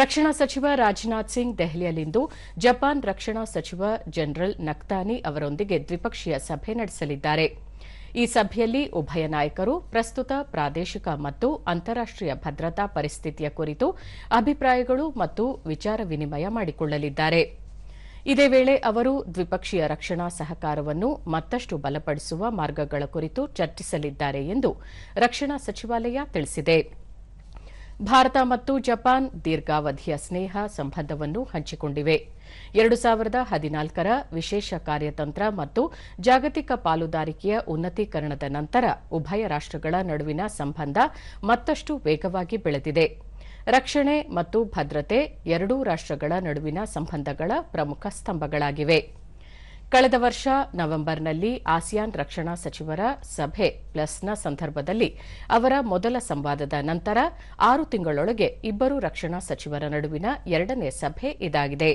ರಕ್ಷಣಾ ಸಚಿವ ರಾಜನಾಥ್ ಸಿಂಗ್ ದೆಹಲಿಯಲ್ಲಿಂದು ಜಪಾನ್ ರಕ್ಷಣಾ ಸಚಿವ ಜನರಲ್ ನಕ್ತಾನಿ ಅವರೊಂದಿಗೆ ದ್ವಿಪಕ್ಷೀಯ ಸಭೆ ನಡೆಸಲಿದ್ದಾರೆ. ಈ ಸಭೆಯಲ್ಲಿ ಉಭಯ ನಾಯಕರು ಪ್ರಸ್ತುತ ಪ್ರಾದೇಶಿಕ ಮತ್ತು ಅಂತಾರಾಷ್ಟೀಯ ಭದ್ರತಾ ಪರಿಸ್ಥಿತಿಯ ಕುರಿತು ಅಭಿಪ್ರಾಯಗಳು ಮತ್ತು ವಿಚಾರ ವಿನಿಮಯ ಮಾಡಿಕೊಳ್ಳಲಿದ್ದಾರೆ. ಇದೇ ವೇಳೆ ಅವರು ದ್ವಿಪಕ್ಷೀಯ ರಕ್ಷಣಾ ಸಹಕಾರವನ್ನು ಮತ್ತಷ್ಟು ಬಲಪಡಿಸುವ ಮಾರ್ಗಗಳ ಕುರಿತು ಚರ್ಚಿಸಲಿದ್ದಾರೆ ಎಂದು ರಕ್ಷಣಾ ಸಚಿವಾಲಯ ತಿಳಿಸಿದೆ. ಭಾರತ ಮತ್ತು ಜಪಾನ್ ದೀರ್ಘಾವಧಿಯ ಸ್ನೇಹ ಸಂಬಂಧವನ್ನು ಹಂಚಿಕೊಂಡಿವೆ. ಎರಡು ಸಾವಿರದ ಹದಿನಾಲ್ಕರ ವಿಶೇಷ ಕಾರ್ಯತಂತ್ರ ಮತ್ತು ಜಾಗತಿಕ ಪಾಲುದಾರಿಕೆಯ ಉನ್ನತೀಕರಣದ ನಂತರ ಉಭಯ ರಾಷ್ಟಗಳ ನಡುವಿನ ಸಂಬಂಧ ಮತ್ತಷ್ಟು ವೇಗವಾಗಿ ಬೆಳೆದಿದೆ. ರಕ್ಷಣೆ ಮತ್ತು ಭದ್ರತೆ ಎರಡೂ ರಾಷ್ಟಗಳ ನಡುವಿನ ಸಂಬಂಧಗಳ ಪ್ರಮುಖ ಸ್ತಂಭಗಳಾಗಿವೆ. ಕಳೆದ ವರ್ಷ ನವೆಂಬರ್ನಲ್ಲಿ ಆಸಿಯಾನ್ ರಕ್ಷಣಾ ಸಚಿವರ ಸಭೆ ಪ್ಲಸ್ನ ಸಂದರ್ಭದಲ್ಲಿ ಅವರ ಮೊದಲ ಸಂವಾದದ ನಂತರ ಆರು ತಿಂಗಳೊಳಗೆ ಇಬ್ಬರು ರಕ್ಷಣಾ ಸಚಿವರ ನಡುವಿನ ಎರಡನೇ ಸಭೆ ಇದಾಗಿದೆ.